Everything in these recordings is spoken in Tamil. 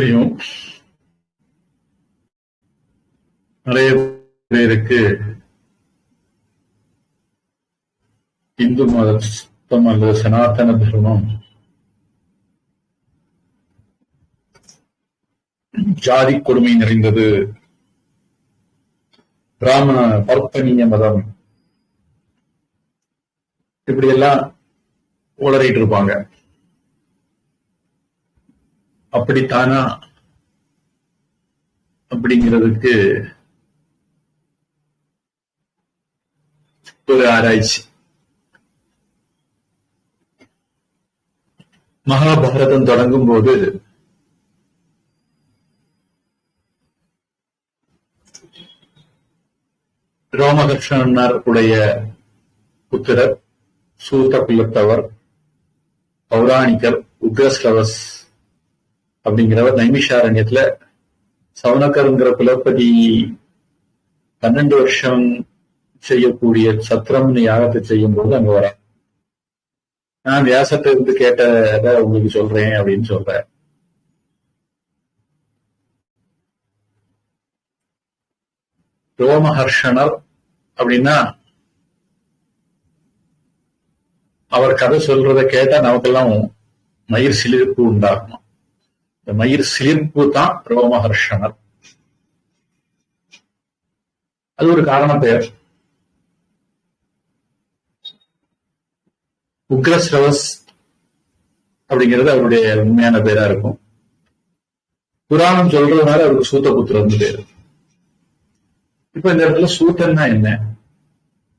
தெரியும். நிறைய பேருக்கு இந்து மதம் அல்லது சனாதன தர்மம். ஜாதி கொடுமை நிறைந்தது. பிராமண பர்த்தனிய மதம். இப்படி எல்லாம் உளறிட்டு இருப்பாங்க. அப்படித்தானா? அப்படிங்கிறதுக்கு ஒரு ஆராய்ச்சி. மகாபாரதம் தொடங்கும் போது ரோமகிருஷ்ணனார் உடைய புத்திரர் சூத்த குலத்தவர் பௌராணிகர் உக்ரஸ்லவஸ் அப்படிங்கிறவர் நைமிஷாரண்யத்துல சவுனகருங்கிற குலப்பதி பன்னெண்டு வருஷம் செய்யக்கூடிய சத்திரம்னு யாகத்தை செய்யும் போது அங்க வர நான் வியாசத்தை இருந்து கேட்டத உங்களுக்கு சொல்றேன் அப்படின்னு சொல்றேன் ரோமஹர்ஷனர் அப்படின்னா அவர் கதை சொல்றத கேட்டா நமக்கெல்லாம் மயிர் சிலிர்ப்பு உண்டாகும்? இந்த மயிர் சிலிர்ப்பு தான் ரோமஹர்ஷனர் அது ஒரு காரண பெயர் உக்ரஸ்ரவஸ் அப்படிங்கிறது அவருடைய உண்மையான பேரா இருக்கும். புராணம் சொல்றதுனால அவருக்கு சூத்தபுத்திரன் பேரு. இப்ப இந்த இடத்துல சூத்தன்னா என்ன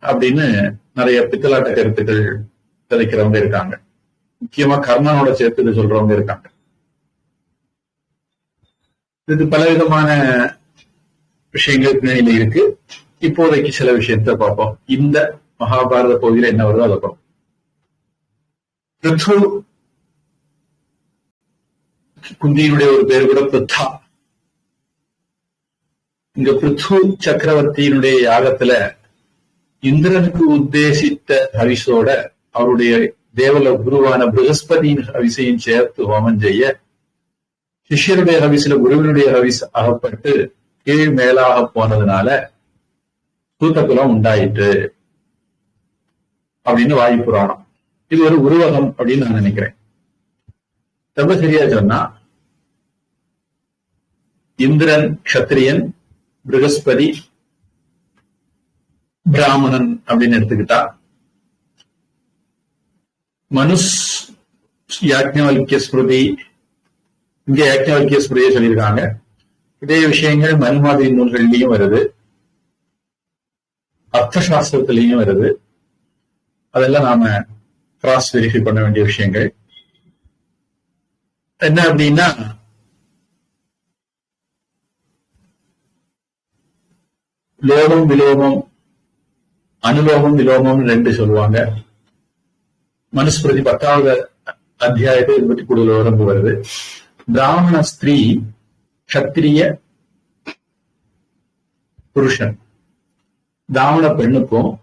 அப்படின்னு நிறைய பித்தலாட்ட கருத்துக்கள் விதைக்கிறவங்க இருக்காங்க. முக்கியமா கர்ணனோட சேர்த்து சொல்றவங்க இருக்காங்க. இது பலவிதமான விஷயங்கள் பின்னணியில இருக்கு. இப்போதைக்கு சில விஷயத்த பார்ப்போம். இந்த மகாபாரத பகுதியில என்ன வருதோ அதை பார்ப்போம். பிருத்து குந்தியினுடைய ஒரு பேர் கூட பிருத்தா. இங்க பிருத்து சக்கரவர்த்தியினுடைய யாகத்துல இந்திரனுக்கு உத்தேசித்த ஹவிசோட அவருடைய தேவல குருவான பிருகஸ்பதியின் ஹவிசையும் சேர்த்து ஹோமம் செய்ய சிஷ்யருடைய ஹவிசில குருவினுடைய ஹவிஸ் அகப்பட்டு கீழ் மேலாக போனதுனால சூத்தகுலம் உண்டாயிற்று அப்படின்னு வாயு புராணம். இது ஒரு உருவகம் அப்படின்னு நான் நினைக்கிறேன். ரொம்ப சரியா சொன்னா இந்திரன் கத்திரியன் பிருகஸ்பதி பிராமணன் அப்படின்னு எடுத்துக்கிட்டா மனுஷ் யாஜ்ஞவல்ய ஸ்மிருதி இங்க யாக்ஞவல்கிய ஸ்மிருதியை சொல்லியிருக்காங்க. இதே விஷயங்கள் மன்மாதி நூல்கள்லயும் வருது. அர்த்த சாஸ்திரத்திலையும் வருது. அதெல்லாம் நாம கிராஸ் வெரிஃபை பண்ண வேண்டிய விஷயங்கள். என்ன அப்படின்னா லோகம் விலோகம் அனுலோகம் விலோகம் ரெண்டு சொல்லுவாங்க. மனுஸ்மிருதி பத்தாவது அத்தியாயத்தை இருபத்தி கூடுதல் உடம்பு வருது. பிராமண ஸ்திரீ கத்திரிய புருஷன் பிராமண பெண்ணுக்கும்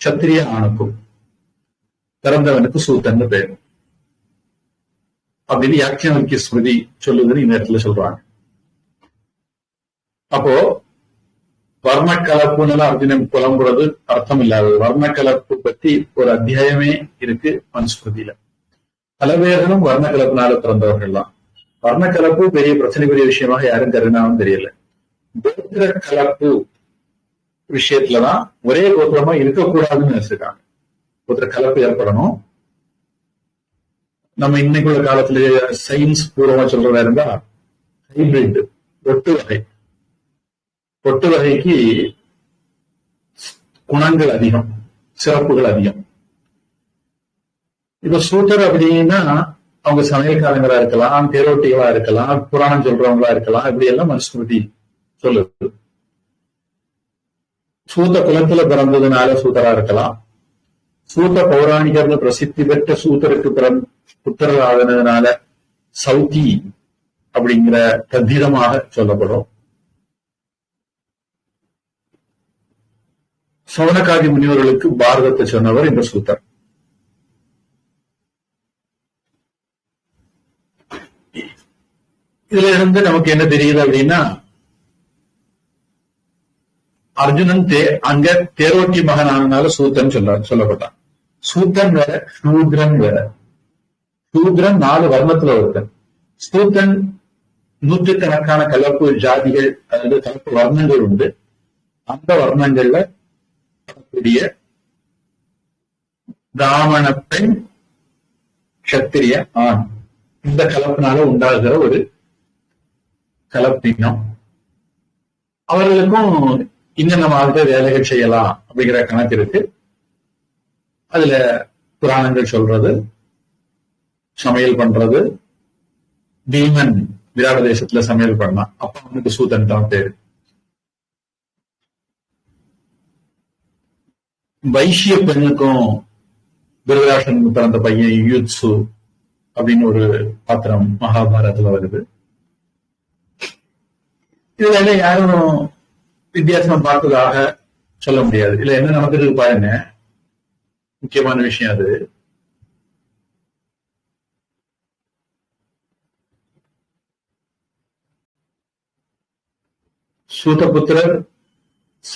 சத்திரிய ஆணுக்கும் பிறந்தவனுக்கு சூத்தன்னு பேர் அப்படின்னு யாக்கியவர்க்கிய ஸ்மிருதி சொல்லுதுன்னு இந்த இடத்துல சொல்றாங்க. அப்போ வர்ண வர்ணக்கலப்புன்னு அர்ஜுனன் புலம்புறது அர்த்தம் இல்லாதது வர்ணக்கலப்பு பத்தி ஒரு அத்தியாயமே இருக்கு மனுஸ்மிருதியில பல பேர்களும் வர்ணக்கலப்புனால பிறந்தவர்கள் தான் வர்ணக்கலப்பு பெரிய பிரச்சனைக்குரிய விஷயமாக யாரும் கருதினாலும் தெரியல. கோத்திர கலப்பு விஷயத்துலதான் ஒரே கோத்திரமா இருக்கக்கூடாதுன்னு நினைச்சிருக்காங்க. கோத்திர கலப்பு ஏற்படணும். நம்ம இன்னைக்குள்ள காலத்துல சயின்ஸ் பூர்வமா சொல்றதா இருந்தா ஹைபிரிட் ஒட்டு வகை. ஒட்டு வகைக்கு குணங்கள் அதிகம் சிறப்புகள் அதிகம். இப்ப சூத்தர் அப்படின்னா அவங்க சமையல்காரங்களா இருக்கலாம் தேரோட்டிகளா இருக்கலாம் புராணம் சொல்றவங்களா இருக்கலாம் இப்படி எல்லாம் மனுஸ்மிருதி சொல்லுது. சூத்த குலத்துல பிறந்ததுனால சூத்தரா இருக்கலாம். சூத்த பௌராணிகர்னு பிரசித்தி பெற்ற சூத்தருக்கு பிறந்த புத்தர் ஆகினதுனால சௌத்தி அப்படிங்கிற கத்திதமாக சொல்லப்படும். சௌனகாதி முனிவர்களுக்கு பாரதத்தை சொன்னவர் இந்த சூத்தர். இதுல இருந்து நமக்கு என்ன தெரியுது அப்படின்னா அர்ஜுனன் தே அங்க தேரோட்டி மகன் ஆனதுனால சூத்தன் சொல்ல சொல்லப்பட்டான். சூத்தன் வேற சூத்ரன் வேற. சூத்ரன் நாலு வர்ணத்துல ஒருத்தன். சூத்தன் நூற்றுக்கணக்கான கலப்பு ஜாதிகள் அதாவது கலப்பு வர்ணங்கள் உண்டு. அந்த வர்ணங்கள்ல வரக்கூடிய பிராமண பெண் கத்திரிய ஆண். இந்த கலப்பினால உண்டாகிற ஒரு கலப்பினம். அவர்களுக்கும் இன்னென்ன மாதிரி வேலைகள் செய்யலாம் அப்படிங்கிற கணக்கு இருக்கு. அதுல புராணங்கள் சொல்றது சமையல் பண்றது பீமன் விராட தேசத்துல சமையல் பண்ணான். அப்ப அவனுக்கு சூதன் தான் பேரு. வைசிய பெண்ணுக்கும் திருதராஷனுக்கு பிறந்த பையன் யூத்சு அப்படின்னு ஒரு பாத்திரம் மகாபாரதத்துல வருது. இதுல யாரும் வித்தியாசம் பார்த்ததாக சொல்ல முடியாது. இல்ல என்ன நடந்துருக்கு பாருங்க. முக்கியமான விஷயம் அது. சூதபுத்திரர்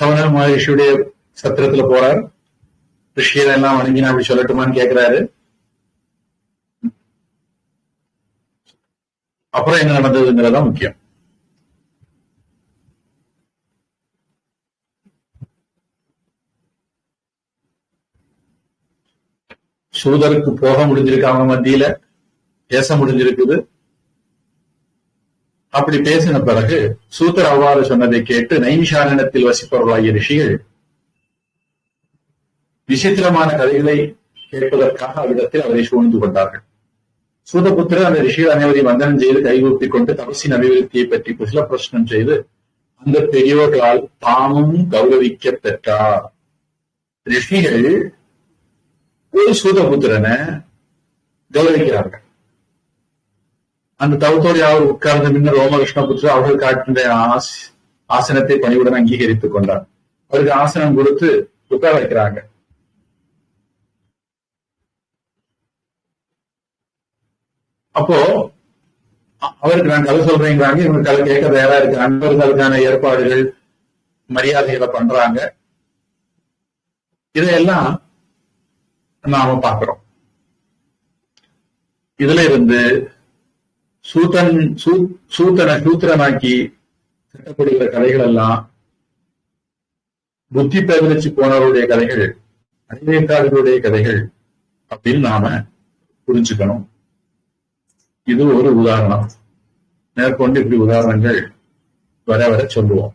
சவண மகரிஷியுடைய சத்திரத்துல போறார். ரிஷியர் எல்லாம் வணங்கி நான் அப்படி சொல்லட்டுமான்னு கேக்குறாரு. அப்புறம் என்ன நடந்ததுங்கிறதா முக்கியம். சூதருக்கு போக முடிஞ்சிருக்கு அவங்க மத்தியில பேச முடிஞ்சிருக்குது. அப்படி பேசின பிறகு சூத்தர் அவ்வாறு சொன்னதை கேட்டு நைமிஷாரணத்தில் வசிப்பவர்களாகிய ரிஷிகள் விசித்திரமான கதைகளை கேட்பதற்காக அவ்விடத்தில் அவரை சூழ்ந்து கொண்டார்கள். சூதபுத்திரன் அந்த ரிஷிகள் அனைவரி வந்தனம் செய்து கைகூப்பிக் கொண்டு தபசின் அபிவிருத்தியை பற்றி குசல பிரச்சனம் செய்து அந்த பெரியோர்களால் தாமும் கௌரவிக்க பெற்றார். ரிஷிகள் ஒரு சூதபுத்திரனை கௌரவிக்கிறார்கள். அந்த தவத்தோடு அவர் உட்கார்ந்த முன்னர் ரோமகிருஷ்ணபுத்திரர் அவர்கள் காட்டின ஆஸ்- ஆசனத்தை பணிவுடன் அங்கீகரித்துக் கொண்டார். அவருக்கு ஆசனம் கொடுத்து உட்கார வைக்கிறாங்க. அப்போ அவருக்கு நான் கதை சொல்றேங்கிறாங்க. இவங்க கதை கேட்க தயாரா இருக்கு. அன்பர்களுக்கான ஏற்பாடுகள் மரியாதைகளை பண்றாங்க. இதையெல்லாம் நாம பாக்குறோம் இதுல இருந்து சூத்தன் சூ- சூத்தனை சூத்திரனாக்கி கட்டப்படுகிற கதைகள் எல்லாம் புத்தி பேதலிச்சு போனவருடைய கதைகள் அறிவேக்காரர்களுடைய கதைகள் அப்படின்னு நாம புரிஞ்சுக்கணும். இது ஒரு உதாரணம். மேற்கொண்டு இப்படி உதாரணங்கள் வர வர சொல்லுவோம்.